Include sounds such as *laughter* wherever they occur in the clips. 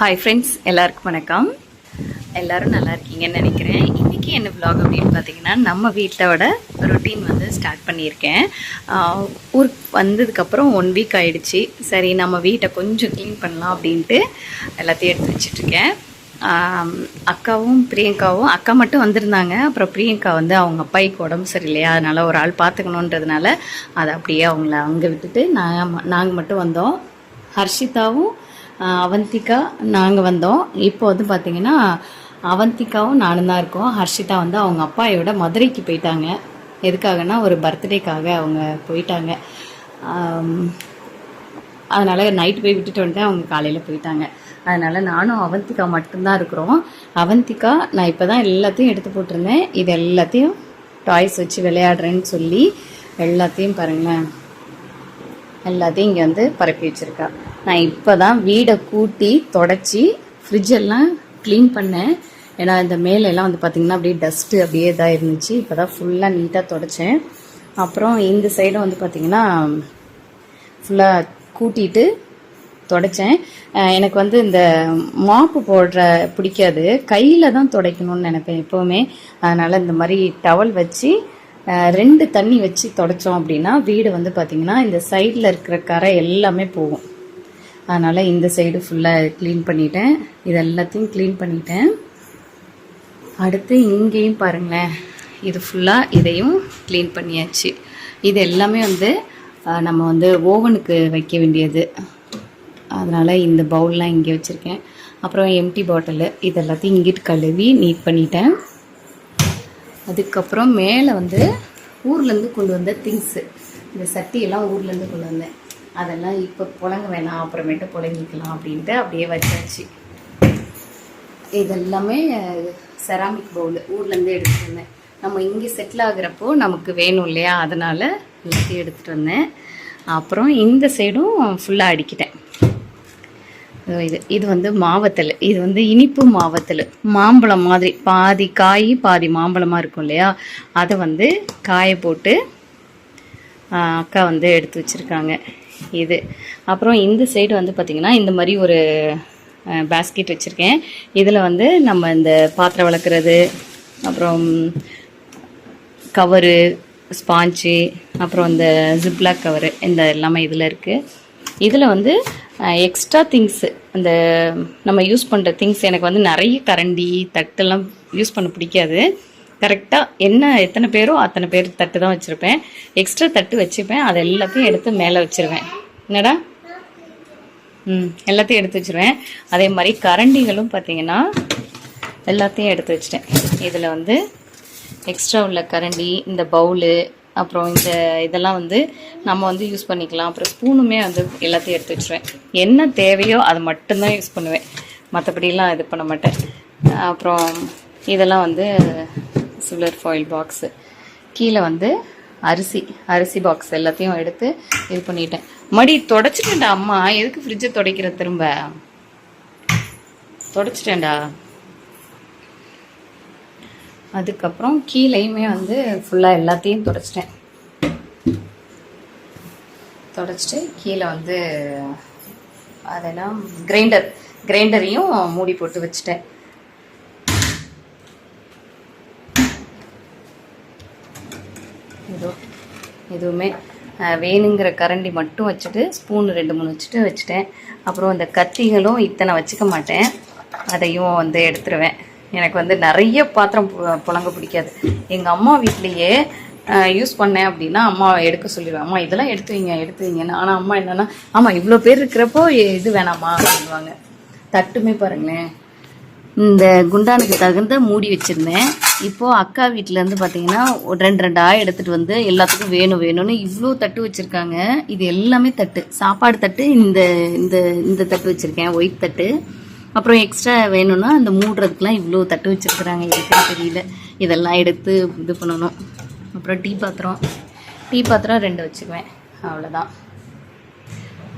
Hi friends எல்லாருக்கும் வணக்கம். எல்லோரும் நல்லா இருக்கீங்கன்னு நினைக்கிறேன். இன்றைக்கி என்ன ப்ளாக் அப்படின்னு பார்த்தீங்கன்னா நம்ம வீட்டோட ரொட்டீன் வந்து ஸ்டார்ட் பண்ணியிருக்கேன். ஊருக்கு வந்ததுக்கப்புறம் ஒன் வீக் ஆகிடுச்சி சரி நம்ம வீட்டை கொஞ்சம் க்ளீன் பண்ணலாம் அப்படின்ட்டு எல்லாத்தையும் எடுத்து வச்சிட்ருக்கேன் அக்காவும் பிரியங்காவும் அக்கா மட்டும் வந்திருந்தாங்க. அப்புறம் பிரியங்கா வந்து அவங்க அப்பாய்க்கு உடம்பு சரியில்லையா? அதனால் ஒரு ஆள் பார்த்துக்கணுன்றதுனால அதை அப்படியே அவங்கள அங்கே விட்டுட்டு நான் நாங்கள் மட்டும் வந்தோம். ஹர்ஷிதாவும் அவந்திகா நாங்கள் வந்தோம். இப்போ வந்து பார்த்திங்கன்னா அவந்திகாவும் நானும் தான் இருக்கோம். ஹர்ஷிதா வந்து அவங்க அப்பாயோட மதுரைக்கு போயிட்டாங்க. எதுக்காகனா ஒரு பர்த்டேக்காக அவங்க போயிட்டாங்க. அதனால் நைட்டு போய் விட்டுட்டு வந்துட்டு அவங்க காலையில் போயிட்டாங்க. அதனால் நானும் அவந்திகா மட்டும்தான் இருக்கிறோம். அவந்திகா நான் இப்போ தான் எல்லாத்தையும் எடுத்து போட்டிருந்தேன். இது எல்லாத்தையும் டாய்ஸ் வச்சு விளையாடுறேன்னு சொல்லி எல்லாத்தையும் பாருங்களேன். எல்லாத்தையும் இங்கே வந்து பரப்பி வச்சுருக்கா. நான் இப்போ தான் வீடை கூட்டி தொடச்சி ஃப்ரிட்ஜெல்லாம் க்ளீன் பண்ணேன். ஏன்னா இந்த மேலெல்லாம் வந்து பார்த்திங்கன்னா அப்படியே டஸ்ட்டு அப்படியே இதாக இருந்துச்சு இப்போ தான் ஃபுல்லாக நீட்டாக தொடச்சேன். அப்புறம் இந்த சைடும் வந்து பார்த்திங்கன்னா ஃபுல்லாக கூட்டிட்டு தொடச்சேன். எனக்கு வந்து இந்த மாப்பு போடுற பிடிக்காது. கையில் தான் துடைக்கணும்னு நினைப்பேன் எப்போவுமே. அதனால் இந்த மாதிரி டவல் வச்சு ரெண்டு தண்ணி வச்சு தொடச்சோம் அப்படின்னா வீடு வந்து பார்த்திங்கன்னா இந்த சைடில் இருக்கிற கரை எல்லாமே போகும். அதனால் இந்த சைடு ஃபுல்லாக க்ளீன் பண்ணிட்டேன். இது எல்லாத்தையும் க்ளீன் பண்ணிட்டேன். அடுத்து இங்கேயும் பாருங்களேன். இது ஃபுல்லாக இதையும் க்ளீன் பண்ணியாச்சு. இது எல்லாமே வந்து நம்ம வந்து ஓவனுக்கு வைக்க வேண்டியது. அதனால் இந்த பவுல்லாம் இங்கே வச்சுருக்கேன். அப்புறம் எம்டி பாட்டிலு இது எல்லாத்தையும் இங்கிட்டு கழுவி நீட் பண்ணிட்டேன். அதுக்கப்புறம் மேலே வந்து ஊர்லேருந்து கொண்டு வந்த திங்ஸு இந்த சட்டியெல்லாம் ஊர்லேருந்து கொண்டு வந்தேன். அதெல்லாம் இப்போ புழங்க வேணாம் அப்புறமேட்டு புழங்கிக்கலாம் அப்படின்ட்டு அப்படியே வச்சாச்சு. இதெல்லாமே செராமிக் பவுல் ஊர்லேருந்து எடுத்துட்டு வந்தேன். நம்ம இங்கே செட்டில் ஆகுறப்போ நமக்கு வேணும் இல்லையா? அதனால் எல்லாத்தையும் எடுத்துகிட்டு வந்தேன். அப்புறம் இந்த சைடும் ஃபுல்லாக அடிக்கிட்டேன். இது இது வந்து மாவத்தல் இது வந்து இனிப்பு மாவத்தல். மாம்பழம் மாதிரி பாதி காய் பாதி மாம்பழமாக இருக்கும் இல்லையா? அதை வந்து காய போட்டு அக்கா வந்து எடுத்து வச்சுருக்காங்க. இது. அப்புறம் இந்த சைடு வந்து பார்த்திங்கன்னா இந்த மாதிரி ஒரு பேஸ்கெட் வச்சுருக்கேன். இதில் வந்து நம்ம இந்த பாத்திரம் வளர்க்குறது அப்புறம் கவரு ஸ்பாஞ்சு அப்புறம் இந்த ஜிப்லாக் கவரு இந்த எல்லாமே இதில் இருக்குது இதில் வந்து எக்ஸ்ட்ரா திங்ஸு அந்த நம்ம யூஸ் பண்ணுற திங்ஸ் எனக்கு வந்து நிறைய கரண்டி தட்டெல்லாம் யூஸ் பண்ண பிடிக்காது. கரெக்டாக என்ன எத்தனை பேரோ அத்தனை பேர் தட்டு தான் வச்சுருப்பேன். எக்ஸ்ட்ரா தட்டு வச்சுப்பேன். அதை எல்லாத்தையும் எடுத்து மேலே வச்சுருவேன். என்னடா? ம் எல்லாத்தையும் எடுத்து வச்சுருவேன். அதே மாதிரி கரண்டிகளும் பார்த்தீங்கன்னா எல்லாத்தையும் எடுத்து வச்சிட்டேன். இதில் வந்து எக்ஸ்ட்ரா உள்ள கரண்டி இந்த பவுலு அப்புறம் இந்த இதெல்லாம் வந்து நம்ம வந்து யூஸ் பண்ணிக்கலாம். அப்புறம் ஸ்பூனுமே வந்து எல்லாத்தையும் எடுத்து வச்சுருவேன். என்ன தேவையோ அதை மட்டும்தான் யூஸ் பண்ணுவேன். மற்றபடிலாம் இது பண்ண மாட்டேன். அப்புறம் இதெல்லாம் வந்து சில்வர் ஃபாயில் பாக்ஸு கீழே வந்து அரிசி அரிசி பாக்ஸ் எல்லாத்தையும் எடுத்து இது பண்ணிட்டேன். மடி தொடச்சிட்டேன்டா அம்மா. எதுக்கு ஃப்ரிட்ஜை துடைக்கிற திரும்ப? தொடச்சிட்டேன்டா. அதுக்கப்புறம் கீழேயுமே வந்து ஃபுல்லாக எல்லாத்தையும் தொடச்சிட்டேன். தொடச்சிட்டு கீழே வந்து அதெல்லாம் கிரைண்டர் கிரைண்டரையும் மூடி போட்டு வச்சுட்டேன் இதோ எதுவுமே வேணுங்கிற கரண்டி மட்டும் வச்சுட்டு ஸ்பூன் ரெண்டு மூணு வச்சுட்டு வச்சுட்டேன். அப்புறம் இந்த கத்திகளும் இத்தனை வச்சுக்க மாட்டேன். அதையும் வந்து எடுத்துருவேன். எனக்கு வந்து நிறைய பாத்திரம் பு- புழங்க பிடிக்காது. எங்கள் அம்மா வீட்லேயே யூஸ் பண்ணேன் அப்படின்னா அம்மா எடுக்க சொல்லிடுவேன் அம்மா இதெல்லாம் எடுத்து வைங்க எடுத்து வைங்கன்னு. ஆனால் அம்மா என்னன்னா ஆமாம் இவ்வளோ பேர் இருக்கிறப்போ இது வேணாமா? அப்படின்வாங்க தட்டுமே பாருங்களேன். இந்த குண்டானுக்கு தகுந்த மூடி வச்சுருந்தேன். இப்போது அக்கா வீட்டிலேருந்து பார்த்தீங்கன்னா ஒரு ரெண்டு ரெண்டாக எடுத்துகிட்டு வந்து எல்லாத்துக்கும் வேணும் வேணும்னு இவ்வளோ தட்டு வச்சுருக்காங்க. இது எல்லாமே தட்டு. சாப்பாடு தட்டு இந்த இந்த இந்த தட்டு வச்சுருக்கேன் ஒயிட் தட்டு. அப்புறம் எக்ஸ்ட்ரா வேணும்னா அந்த மூடுறதுக்குலாம் இவ்வளோ தட்டு வச்சுருக்குறாங்க. எதுக்குன்னு தெரியல. இதெல்லாம் எடுத்து இது பண்ணணும். அப்புறம் டீ பாத்திரம். டீ பாத்திரம் ரெண்டு வச்சுக்குவேன். அவ்வளோதான்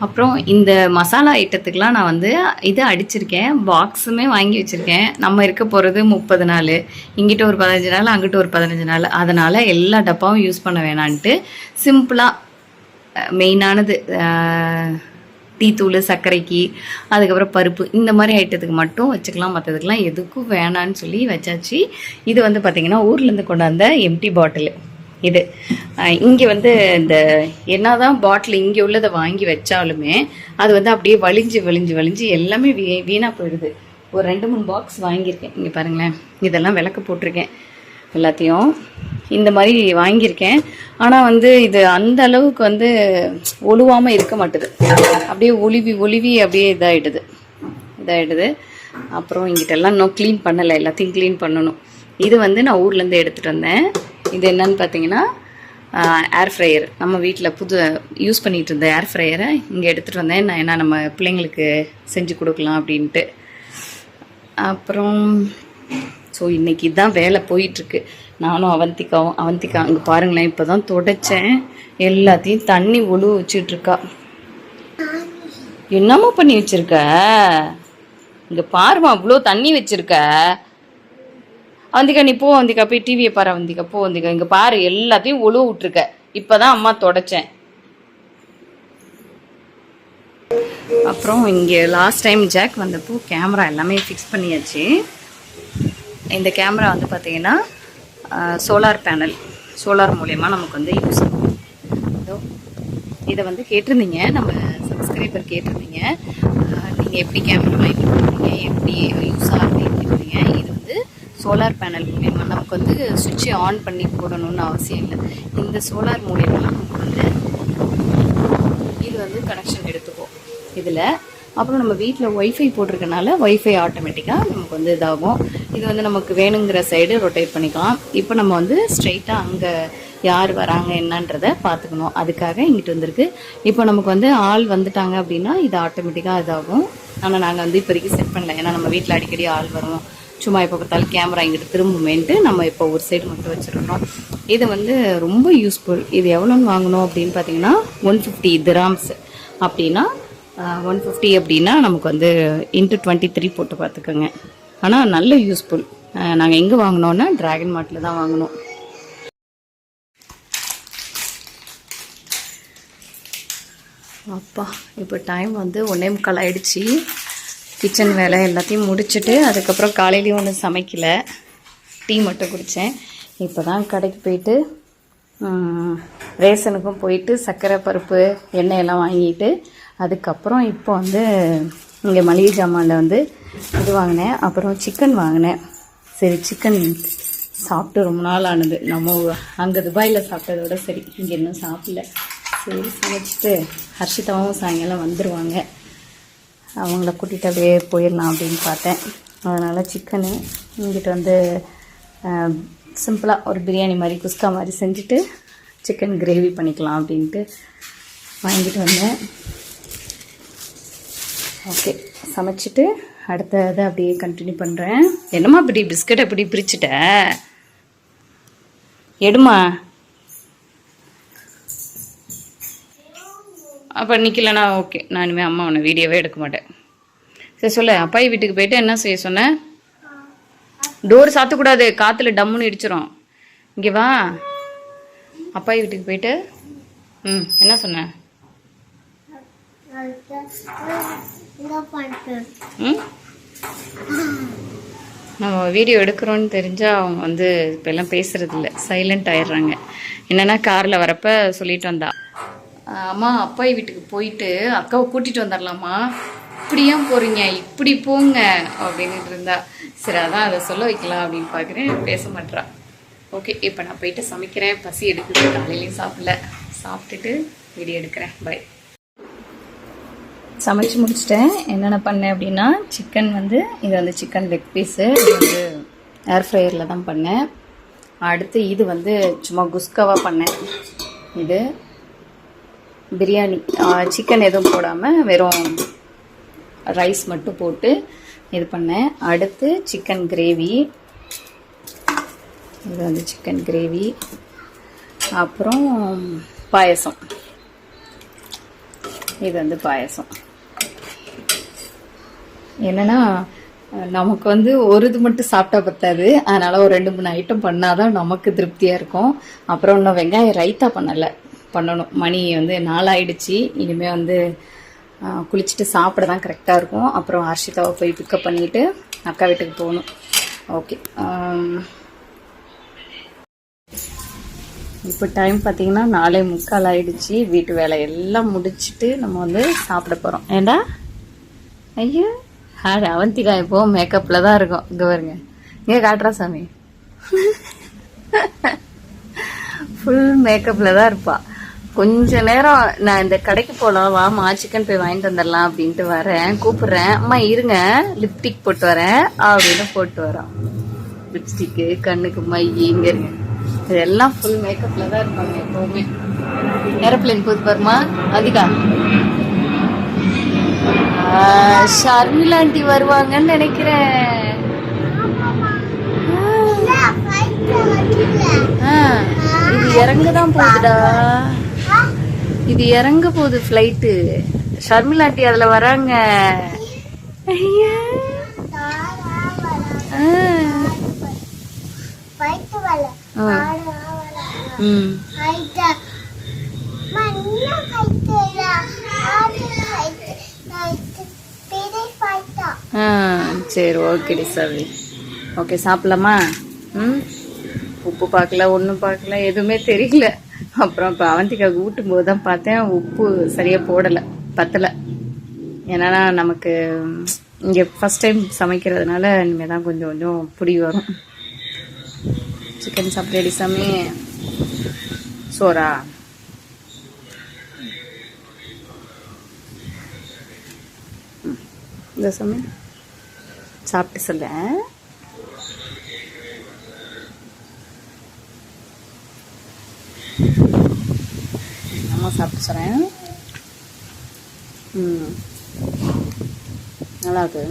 அப்புறம் இந்த மசாலா ஐட்டத்துக்கெலாம் நான் வந்து இது அடிச்சிருக்கேன். பாக்ஸுமே வாங்கி வச்சுருக்கேன். நம்ம இருக்க போகிறது முப்பது நாள். இங்கிட்ட ஒரு பதினஞ்சு நாள் அங்கிட்ட ஒரு பதினஞ்சு நாள். அதனால் எல்லா டப்பாவும் யூஸ் பண்ண வேணான்ட்டு சிம்பிளாக மெயினானது டீத்தூள் சர்க்கரைக்கு அதுக்கப்புறம் பருப்பு. இந்த மாதிரி ஐட்டத்துக்கு மட்டும் வச்சுக்கலாம். மற்றதுக்கெலாம் எதுக்கும் வேணான்னு சொல்லி வச்சாச்சு. இது வந்து பார்த்திங்கன்னா ஊர்லேருந்து கொண்டாந்த எம்டி பாட்டில் இது. இங்கே வந்து இந்த என்ன தான் பாட்டில் இங்கே உள்ளதை வாங்கி வச்சாலுமே அது வந்து அப்படியே வலிஞ்சு வலிஞ்சு வலிஞ்சு எல்லாமே வீ வீணாக போயிடுது. ஒரு ரெண்டு மூணு பாக்ஸ் வாங்கியிருக்கேன். இங்கே பாருங்களேன். இதெல்லாம் விளக்க போட்டிருக்கேன். எல்லாத்தையும் இந்த மாதிரி வாங்கியிருக்கேன். ஆனால் வந்து இது அந்த அளவுக்கு வந்து ஒழுவாமல் இருக்க மாட்டுது. அப்படியே ஒளிவி ஒளிவி அப்படியே இதாகிடுது இதாகிடுது அப்புறம் இங்கிட்டெல்லாம் இன்னும் க்ளீன் பண்ணலை. எல்லாத்தையும் க்ளீன் பண்ணணும். இது வந்து நான் ஊர்லேருந்து எடுத்துகிட்டு வந்தேன். இது என்னன்னு பார்த்தீங்கன்னா ஏர் ஃப்ரையர் நம்ம வீட்டில் புது யூஸ் பண்ணிகிட்டு இருந்த ஏர் ஃப்ரையரை இங்கே எடுத்துகிட்டு வந்தேன். நான் என்ன நம்ம பிள்ளைங்களுக்கு செஞ்சு கொடுக்கலாம் அப்படின்ட்டு. அப்புறம் ஸோ இன்றைக்கி இதுதான் வேலை போயிட்டுருக்கு. நானும் அவந்திக்காவும் அவந்திக்கா அங்கே பாருங்களேன் இப்போ தான் தொடச்சேன். எல்லாத்தையும் தண்ணி ஒழு வச்சிட்ருக்கா என்னமோ பண்ணி வச்சுருக்க? இங்கே பாருமா அவ்வளோ தண்ணி வச்சுருக்க? அவந்திக்கா நீ போ அவந்திக்கா போய் டிவியை பாரு அவந்திக்கா போ அவந்திக்கா இங்கே பாரு எல்லாத்தையும் ஒழுவ விட்டுருக்க. இப்போதான் அம்மா தொடச்சேன். அப்புறம் இங்கே லாஸ்ட் டைம் ஜாக் வந்தப்போ கேமரா எல்லாமே ஃபிக்ஸ் பண்ணியாச்சு. இந்த கேமரா வந்து பார்த்தீங்கன்னா சோலார் பேனல் சோலார் மூலயமா நமக்கு வந்து யூஸ் ஆகும். இதை வந்து கேட்டிருந்தீங்க. நம்ம சப்ஸ்கிரைபர் கேட்டிருந்தீங்க. நீங்கள் எப்படி கேமரா வாங்கி எப்படி யூஸ் ஆகுது? கேட்டிருந்தீங்க இது சோலார் பேனல் மூலயமா நமக்கு வந்து சுவிட்சை ஆன் பண்ணி போடணும்னு அவசியம் இல்லை. இந்த சோலார் மூலயமா நமக்கு வந்து இது வந்து கனெக்ஷன் எடுத்துக்கும் இதில் அப்புறம் நம்ம வீட்டில் ஒய்ஃபை போட்டிருக்கனால ஒய்ஃபை ஆட்டோமேட்டிக்காக நமக்கு வந்து இதாகும். இது வந்து நமக்கு வேணுங்கிற சைடு ரொட்டேட் பண்ணிக்கலாம். இப்போ நம்ம வந்து ஸ்ட்ரைட்டாக அங்கே யார் வராங்க என்னன்றதை பார்த்துக்கணும். அதுக்காக இங்கிட்டு வந்திருக்கு. இப்போ நமக்கு வந்து ஆள் வந்துட்டாங்க அப்படின்னா இது ஆட்டோமேட்டிக்காக இதாகும். ஆனால் நாங்கள் வந்து இப்போதைக்கு செட் பண்ணல. ஏன்னா நம்ம வீட்டில் அடிக்கடி ஆள் வரும். சும்மா இப்போ பார்த்தாலும் கேமரா இங்கிட்டு திரும்புமேன்ட்டு நம்ம இப்போ ஒரு சைடு மட்டும் வச்சுருக்கோம். இது வந்து ரொம்ப யூஸ்ஃபுல் இது எவ்வளோன்னு வாங்கணும் அப்படின்னு பார்த்தீங்கன்னா ஒன் ஃபிஃப்டி திராம்ஸ் அப்படின்னா ஒன் ஃபிஃப்டி அப்படின்னா நமக்கு வந்து இன்ட்டு டுவெண்ட்டி த்ரீ போட்டு பார்த்துக்கோங்க. ஆனால் நல்ல யூஸ்ஃபுல் நாங்கள் எங்கே வாங்கினோன்னா ட்ராகன் மார்ட்டில் தான் வாங்கினோம். அப்பா இப்போ டைம் வந்து ஒன்றே முக்கால் ஆயிடுச்சு. கிச்சன் வேலை எல்லாத்தையும் முடிச்சுட்டு அதுக்கப்புறம் காலையிலையும் ஒன்றும் சமைக்கலை. டீ மட்டும் குடித்தேன் இப்போ தான் கடைக்கு போயிட்டு ரேஷனுக்கும் போயிட்டு சர்க்கரை பருப்பு எண்ணெய் எல்லாம் வாங்கிட்டு அதுக்கப்புறம் இப்போ வந்து இங்கே மளிகை ஜாமானில் வந்து இது வாங்கினேன். அப்புறம் சிக்கன் வாங்கினேன். சரி சிக்கன் சாப்பிட்டு ரொம்ப நாள் ஆனது. நம்ம அங்கே துபாயில் சாப்பிட்டதோட சரி இங்கே இன்னும் சாப்பிடல. சரி சமைச்சிட்டு ஹர்ஷிதாவும் சாயங்காலம் வந்துடுவாங்க அவங்கள கூட்டிகிட்டு அப்படியே போயிடலாம் அப்படின்னு பார்த்தேன். அதனால் சிக்கனு இங்கிட்ட வந்து சிம்பிளாக ஒரு பிரியாணி மாதிரி குஸ்கா மாதிரி செஞ்சுட்டு சிக்கன் கிரேவி பண்ணிக்கலாம் அப்படின்ட்டு வாங்கிட்டு வந்தேன். ஓகே சமைச்சிட்டு அடுத்த இதை அப்படியே கண்டினியூ பண்ணுறேன் என்னம்மா இப்படி பிஸ்கட் எப்படி பிரிச்சுட்ட? எடுமா அப்போ நிற்கலனா ஓகே. நான் இனிமேல் அம்மா உன்னை வீடியோவே எடுக்க மாட்டேன். சரி சொல்லு. அப்பாயி வீட்டுக்கு போயிட்டு என்ன செய்ய சொன்னேன் டோர் சாத்தக்கூடாது. காற்றுல டம்முன்னு இடிச்சிரும். இங்கே வா. அப்பாயி வீட்டுக்கு போயிட்டு ம் என்ன சொன்னேன் நம்ம வீடியோ எடுக்கிறோன்னு தெரிஞ்சால் அவங்க வந்து இப்போ எல்லாம் பேசுறது இல்லை. சைலண்ட் ஆயிடுறாங்க. என்னன்னா காரில் வரப்ப சொல்லிட்டு வந்தா. அம்மா அப்பா வீட்டுக்கு போயிட்டு அக்காவை கூட்டிகிட்டு வந்துடலாமா இப்படியும் போகிறீங்க இப்படி போங்க அப்படின்ட்டு இருந்தா சரி அதான் அதை சொல்ல வைக்கலாம் அப்படின்னு பார்க்குறேன் பேச மாட்றா. ஓகே இப்போ நான் போயிட்டு சமைக்கிறேன். பசி எடுக்குது. காலையிலையும் சாப்பிடல. சாப்பிட்டுட்டு வீடியோ எடுக்கிறேன். பை சமைச்சு முடிச்சிட்டேன். என்னென்ன பண்ணேன் அப்படின்னா சிக்கன் வந்து இது வந்து சிக்கன் லெக் பீஸு இது வந்து ஏர் ஃப்ரையரில் தான் பண்ணேன். அடுத்து இது வந்து சும்மா குஸ்காவாக பண்ணேன். இது பிரியாணி சிக்கன் எதுவும் போடாமல் வெறும் ரைஸ் மட்டும் போட்டு இது பண்ணேன். அடுத்து சிக்கன் கிரேவி இது வந்து சிக்கன் கிரேவி அப்புறம் பாயசம். இது வந்து பாயசம். என்னென்னா நமக்கு வந்து ஒரு இது மட்டும் சாப்பிட்டா பத்தாது. அதனால் ஒரு ரெண்டு மூணு ஐட்டம் பண்ணாதான் நமக்கு திருப்தியாக இருக்கும். அப்புறம் இன்னும் வெங்காயம் ரைத்தா பண்ணலை. பண்ணணும். மணி வந்து நாளாயிடுச்சு இனிமே வந்து குளிச்சுட்டு சாப்பிட தான் கரெக்டாக இருக்கும். அப்புறம் ஹர்ஷிதாவை போய் பிக்கப் பண்ணிவிட்டு அக்கா வீட்டுக்கு போகணும். ஓகே இப்போ டைம் பார்த்தீங்கன்னா நாலே முக்கால் ஆயிடுச்சு. வீட்டு வேலை எல்லாம் முடிச்சுட்டு நம்ம வந்து சாப்பிட போகிறோம் ஏண்டா? ஐயோ. ஹாய் அவந்திகா இப்போ மேக்கப்பில் தான் இருக்கும். இங்கே வருங்க இங்கே காட்டுறா சாமி. *laughs* ஃபுல் மேக்கப்பில் தான் இருப்பாள் கொஞ்ச நேரம் நான் இந்த கடைக்கு போகலாம் வாமா சிக்கன் போய் வாங்கிட்டு வந்துடலாம் அப்படின்ட்டு வரேன். கூப்பிடுறேன். அம்மா இருங்க. லிப்டிக் போட்டு வரேன். அப்படின்னு போட்டு வரோம் லிப்ஸ்டிக்கு கண்ணுக்கு மை இங்க இருங்க இதெல்லாம் ஃபுல் மேக்கப்ல தான் இருப்பாங்க எப்பவுமே. ஏரோப்ளேன் போது பாருமா. அதிகா. ஷர்மிளா ஆண்டி வருவாங்கன்னு நினைக்கிறேன். ஆ, இது இறங்க தான் போகுதுடா. இது இறங்க போகுது ஃப்ளைட்டு ஷர்மிலாட்டி அதுல வராங்க. ஐயா. ம். ஆ சரி ஓகேடி சவி. ஓகே சாப்பிடலாமா? ம்? உப்பு பார்க்கல ஒன்றும் பார்க்கல எதுவுமே தெரியல. அப்புறம் இப்போ அவந்திக்காவுக்கு ஊட்டும் போது தான் பார்த்தேன். உப்பு சரியாக போடலை பத்தலை. ஏன்னா நமக்கு இங்கே ஃபஸ்ட் டைம் சமைக்கிறதுனால இனிமேல் தான் கொஞ்சம் கொஞ்சம் புடி வரும். சிக்கன் சாப்பிட்டு சாமி. சோறா? இந்த சாமி. சாப்பிட்டு சொல்லேன் அம்மா ம். நல்லா இருக்கு